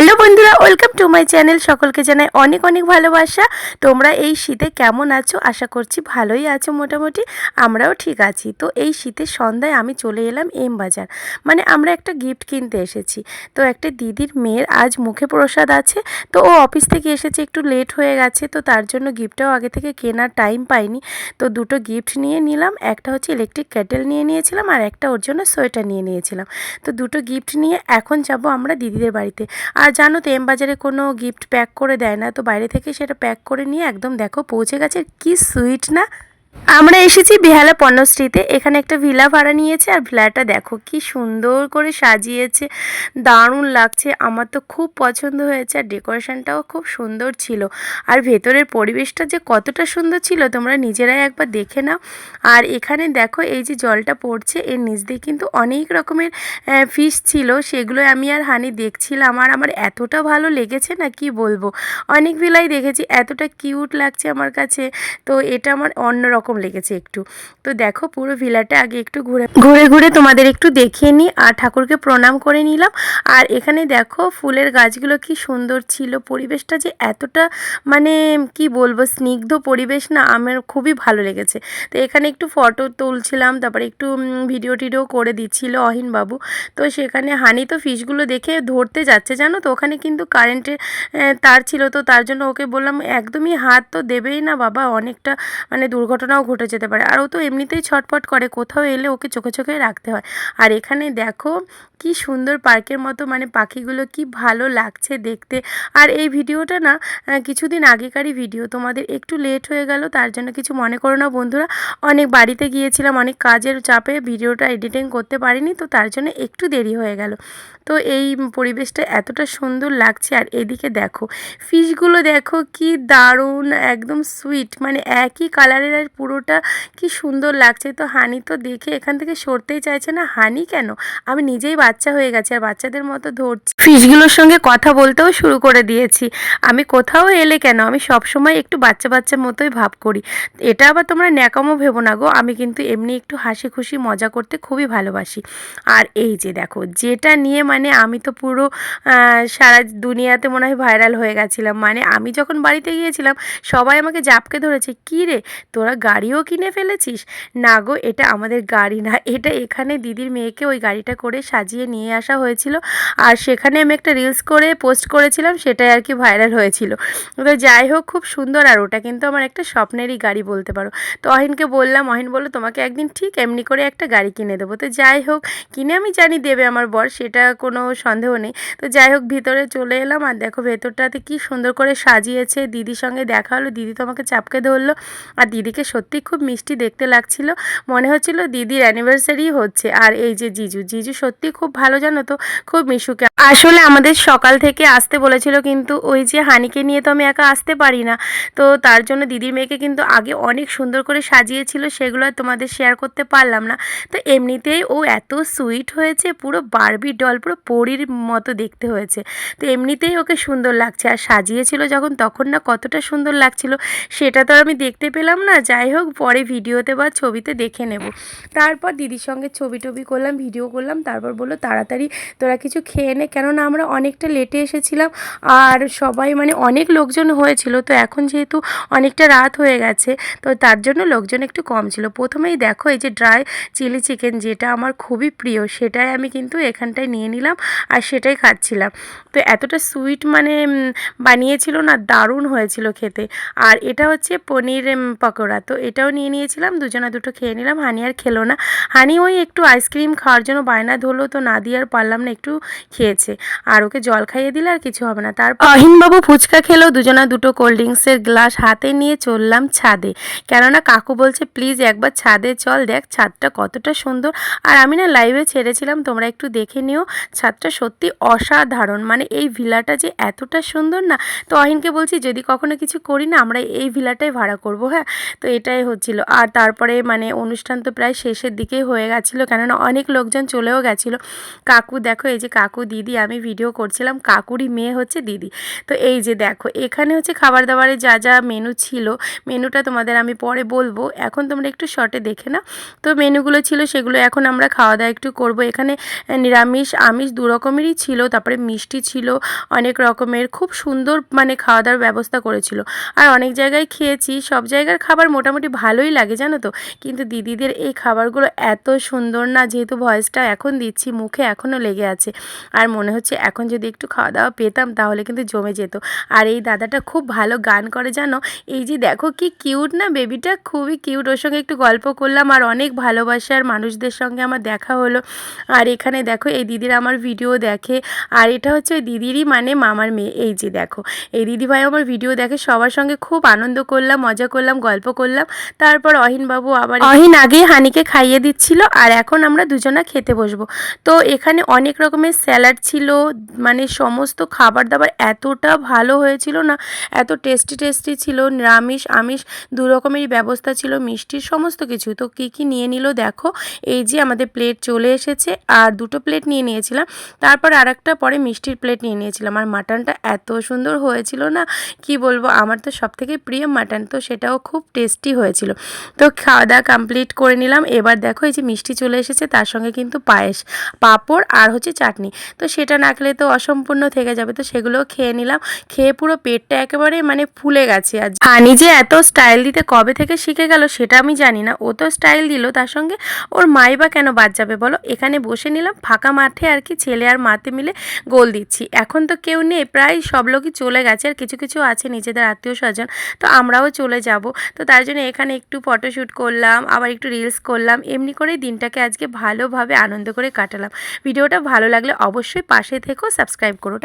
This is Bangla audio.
হ্যালো বন্ধুরা ওয়েলকাম মাই চ্যানেল সকলকে জানাই অনেক অনেক ভালোবাসা। তোমরা এই শীতে কেমন আছো? আশা করছি ভালোই আছো মোটামুটি, আমরাও ঠিক আছি। তো এই শীতের সন্ধ্যায় আমি চলে এলাম এম বাজার। মানে আমরা একটা গিফট কিনতে এসেছি। তো একটা দিদির মেয়ের আজ মুখে প্রসাদ আছে। তো ও অফিস থেকে এসেছে, একটু লেট হয়ে গেছে। তো তার জন্য গিফটটাও আগে থেকে কেনার টাইম পাইনি। তো দুটো গিফট নিয়ে নিলাম। একটা হচ্ছে ইলেকট্রিক কেটেল নিয়ে নিয়েছিলাম আর একটা ওর জন্য সোয়েটার নিয়ে নিয়েছিলাম। তো দুটো গিফট নিয়ে এখন যাব আমরা দিদিদের বাড়িতে। আর জানো তো, এম বাজারে কোনো গিফট প্যাক করে দেয় না, তো বাইরে থেকে সেটা প্যাক করে নিয়ে একদম দেখো পৌঁছে গেছে। কি সুইট না? আমরা এসেছি বেহালা পণ্যশ্রীতে। এখানে একটা ভিলা ভাড়া নিয়েছে আর ভিলাটা দেখো কি সুন্দর করে সাজিয়েছে, দারুণ লাগছে। আমার তো খুব পছন্দ হয়েছে আর ডেকোরেশনটাও খুব সুন্দর ছিল। আর ভেতরের পরিবেশটা যে কতটা সুন্দর ছিল তোমরা নিজেরাই একবার দেখে নাও। আর এখানে দেখো এই যে জলটা পড়ছে, এর নিচ দিয়ে কিন্তু অনেক রকমের ফিশ ছিল। সেগুলো আমি আর হানি দেখছিলাম। আর আমার এতটা ভালো লেগেছে না কি বলব? অনেক ভিলাই দেখেছি। এতটা কিউট লাগছে আমার কাছে। তো এটা আমার অন্য রকম লেগেছে একটু। তো দেখো পুরো ভিলাটা আগে একটু ঘুরে ঘুরে ঘুরে তোমাদের একটু দেখিয়ে নিই আর ঠাকুরকে প্রণাম করে নিলাম। আর এখানে দেখো ফুলের গাছগুলো কি সুন্দর ছিল, পরিবেশটা যে এতটা মানে কি বলব, স্নিগ্ধ পরিবেশ না, আমার খুবই ভালো লেগেছে। তো এখানে একটু ফটো তুলছিলাম, তারপরে একটু ভিডিও টিডিও করে দিচ্ছিল অহিনবাবু তো সেখানে হানি তো ফিশগুলো দেখে ধরতে যাচ্ছে, জানো তো? ওখানে কিন্তু কারেন্টের তার ছিল, তো তার জন্য ওকে বললাম, একদমই হাত তো দেবেই না বাবা, অনেকটা মানে দুর্ঘটনাও ঘটে যেতে পারে। আর ও তো এমনিতেই ছটপট করে, কোথাও এলে ওকে চোখে চোখে রাখতে হয়। আর এখানে দেখো কি সুন্দর পার্কের মতো মানে পাখিগুলো কি ভালো লাগছে দেখতে। আর এই ভিডিওটা না কিছুদিন আগেকারই ভিডিও। তোমাদের একটু লেট হয়ে গেল, তার জন্য কিছু মনে করো না বন্ধুরা। অনেক বাড়িতে গিয়েছিলাম, অনেক কাজের চাপে ভিডিওটা এডিটিং করতে পারিনি, তো তার জন্য একটু দেরি হয়ে গেল। তো এই পরিবেশটা এতটা সুন্দর লাগছে, আর এদিকে দেখো ফিশগুলো দেখো কি দারুণ, একদম সুইট মানে একই কালারের আর পুরোটা কি সুন্দর লাগছে। তো হানি তো দেখে এখান থেকে সরতেই চাইছে না। হানি কেন? আমি নিজেই বাচ্চা হয়ে গেছি আর বাচ্চাদের মতো ধরছি। ফিশগুলোর সঙ্গে কথা বলতেও শুরু করে দিয়েছি। আমি কোথাও এলে কেন? আমি সবসময় একটু বাচ্চা বাচ্চার মতোই ভাব করি। এটা আবার তোমরা ন্যাকামো ভেবো না গো। আমি কিন্তু এমনি একটু হাসি খুশি, মজা করতে খুবই ভালোবাসি। আর এই যে দেখো, যেটা নিয়ে মানে আমি তো পুরো সারা দুনিয়াতে মনে হয় ভাইরাল হয়ে গেছিলাম। মানে আমি যখন বাড়িতে গিয়েছিলাম, সবাই আমাকে জাপকে ধরেছে, কী রে? তোরা গাড়িও কিনে ফেলেছিস? না গো, এটা আমাদের গাড়ি না। এটা এখানে দিদির মেয়েকে ওই গাড়িটা করে সাজিয়ে নিয়ে আসা হয়েছিল। আর সেখানে আমি একটা রিলস করে পোস্ট করেছিলাম, সেটাই আর কি ভাইরাল হয়েছিল। তো যাই হোক, খুব সুন্দর আর ওটা কিন্তু আমার একটা স্বপ্নেরই গাড়ি বলতে পারো। তো অহিনকে বললাম, অহিন বলল, তোমাকে একদিন ঠিক এমনি করে একটা গাড়ি কিনে দেবো। তো যাই হোক, কিনে আমি জানি দেবে আমার বর, সেটা কোনো সন্দেহ নেই। তো যাই হোক, ভিতরে চলে এলাম আর দেখো ভেতরটাতে কি সুন্দর করে সাজিয়েছে। দিদির সঙ্গে দেখা হলো, দিদি তোমাকে চাপকে ধরলো। আর দিদিকে খুব মিষ্টি দেখতে লাগছিল। মনে হচ্ছিল দিদির অ্যানিভার্সারি হচ্ছে। আর এই যে জিজু জিজু সত্যি খুব ভালো জানো তো? খুব মিশুকে। আসলে আমাদের সকাল থেকে আসতে বলেছিল কিন্তু ওই যে হানিকে নিয়ে তো আমি একা আসতে পারি না। তো তার জন্য দিদির মেয়েকে কিন্তু আগে অনেক সুন্দর করে সাজিয়েছিল, সেগুলো তোমাদের শেয়ার করতে পারলাম না। তো এমনিতেই ও এত সুইট হয়েছে, পুরো বারবি ডল পুরো পরীর মতো দেখতে হয়েছে। তো এমনিতেই ওকে সুন্দর লাগছে। আর সাজিয়েছিল যখন, তখন না কতটা সুন্দর লাগছিল, সেটা তো আমি দেখতে পেলাম না। যাই হোক, পরে ভিডিওতে বা ছবিতে দেখে নেব। তারপর দিদির সঙ্গে ছবি টবি করলাম, ভিডিও করলাম, তারপর বলল, তাড়াতাড়ি তোরা কিছু খেয়ে নে। কেননা আমরা অনেকটা লেটে এসেছিলাম আর সবাই মানে অনেক লোকজন হয়েছিল, তো এখন যেহেতু অনেকটা রাত হয়ে গেছে, তো তার জন্য লোকজন একটু কম ছিল। প্রথমেই দেখো, এই যে ড্রাই চিলি চিকেন, যেটা আমার খুবই প্রিয়, সেটাই আমি কিন্তু এখানটায় নিয়ে নিলাম আর সেটাই খাচ্ছিলাম। তো এতটা সুইট মানে বানিয়েছিল না, দারুণ হয়েছিল খেতে। আর এটা হচ্ছে পনির পকোড়া, তো এটাও নিয়ে নিয়েছিলাম, দুজনা দুটো খেয়ে নিলাম। হানি আর খেলো না। হানি ওই একটু আইসক্রিম খাওয়ার জন্য বায়না ধরলো, তো না দিয়ে আর পারলাম না, একটু খেয়েছে। আর ওকে জল খাইয়ে দিলে আর কিছু হবে না। তারপর অহিনবাবু ফুচকা খেলো, দুজনা দুটো কোল্ড ড্রিঙ্কসের গ্লাস হাতে নিয়ে চললাম ছাদে। কেননা কাকু বলছে, প্লিজ একবার ছাদে চল, দেখ ছাদটা কতটা সুন্দর। আর আমি না লাইভে ছেড়েছিলাম, তোমরা একটু দেখে নিও, ছাদটা সত্যি অসাধারণ। মানে এই ভিলাটা যে এতটা সুন্দর না, তো অহিনকে বলছি, যদি কখনো কিছু করি না, আমরা এই ভিলাটাই ভাড়া করব। হ্যাঁ তো এটা সেটাই হচ্ছিল। আর তারপরে মানে অনুষ্ঠান তো প্রায় শেষের দিকেই হয়ে গেছিল, কেননা অনেক লোকজন চলেও গেছিল। কাকু দেখো, এই যে কাকু দিদি, আমি ভিডিও করছিলাম, কাকুরই মেয়ে হচ্ছে দিদি। তো এই যে দেখো, এখানে হচ্ছে খাবার দাবারের যা যা মেনু ছিল মেনুটা তোমাদের আমি পরে বলব। এখন তোমরা একটু শর্টে দেখে নাও। তো মেনুগুলো ছিল, সেগুলো এখন আমরা খাওয়া দাওয়া একটু করব। এখানে নিরামিষ, আমিষ দু রকমেরই ছিল, তারপরে মিষ্টি ছিল, অনেক রকমের, খুব সুন্দর মানে খাওয়া দাওয়ার ব্যবস্থা করেছিল। আর অনেক জায়গায় খেয়েছি, সব জায়গার খাবার মোটামুটি ভালোই লাগে, জানো তো? কিন্তু দিদিদের এই খাবারগুলো এত সুন্দর না, যেহেতু ভয়েসটা এখন দিচ্ছি, মুখে এখনও লেগে আছে। আর মনে হচ্ছে এখন যদি একটু খাওয়া দাওয়া পেতাম, তাহলে কিন্তু জমে যেত। আর এই দাদাটা খুব ভালো গান করে, জানো? এই যে দেখো কি কিউট না বেবিটা? খুবই কিউট। ওর সঙ্গে একটু গল্প করলাম, আর অনেক ভালোবাসার মানুষদের সঙ্গে আমার দেখা হলো। আর এখানে দেখো, এই দিদির আমার ভিডিও দেখে। আর এটা হচ্ছে ওই দিদিরই মানে মামার মেয়ে। এই যে দেখো, এই দিদিভাই আমার ভিডিও দেখে। সবার সঙ্গে খুব আনন্দ করলাম, মজা করলাম, গল্প করলাম। তারপর অহিনবাবু আবার অহিন আগেই হানিকে খাইয়ে দিচ্ছিল আর এখন আমরা দুজনা খেতে বসবো। তো এখানে অনেক রকমের স্যালাড ছিল মানে সমস্ত খাবার দাবার এতটা ভালো হয়েছিল না, এত টেস্টি টেস্টি ছিল, নিরামিষ, আমিষ, দু রকমেরই ব্যবস্থা ছিল মিষ্টির সমস্ত কিছু। তো কী কী নিয়ে নিল দেখো, এই যে আমাদের প্লেট চলে এসেছে আর দুটো প্লেট নিয়ে নিয়েছিলাম। তারপর আর একটা পরে মিষ্টির প্লেট নিয়ে নিয়েছিলাম। আর মাটনটা এত সুন্দর হয়েছিল না, কি বলব? আমার তো সব থেকে প্রিয় মাটন, তো সেটাও খুব টেস্টি হয়েছিল। তো খাওয়া দাওয়া কমপ্লিট করে নিলাম। এবার দেখো এই যে মিষ্টি চলে এসেছে, তার সঙ্গে কিন্তু পায়েস, পাঁপড় আর হচ্ছে চাটনি। তো সেটা না খেলে তো অসম্পূর্ণ থেকে যাবে। তো সেগুলোও খেয়ে নিলাম। খেয়ে পুরো পেটটা একেবারে মানে ফুলে গেছে। আর হানি যে এত স্টাইল দিতে কবে থেকে শিখে গেল সেটা আমি জানি না। ও তো স্টাইল দিল, তার সঙ্গে ওর মাই বা কেন বাদ যাবে বলো? এখানে বসে নিলাম। ফাঁকা মাঠে আর কি ছেলে আর মাতে মিলে গোল দিচ্ছি। এখন তো কেউ নেই, প্রায় সব লোকই চলে গেছে আর কিছু কিছু আছে নিজেদের আত্মীয় স্বজন তো আমরাও চলে যাব। তো তার জন্য এখানে একটু ফটোশ্যুট করলাম, আবার একটু রিলস করলাম, এমনি করে দিনটাকে আজকে ভালোভাবে আনন্দ করে কাটালাম। ভিডিওটা ভালো লাগলে অবশ্যই পাশে থেকেও সাবস্ক্রাইব করো।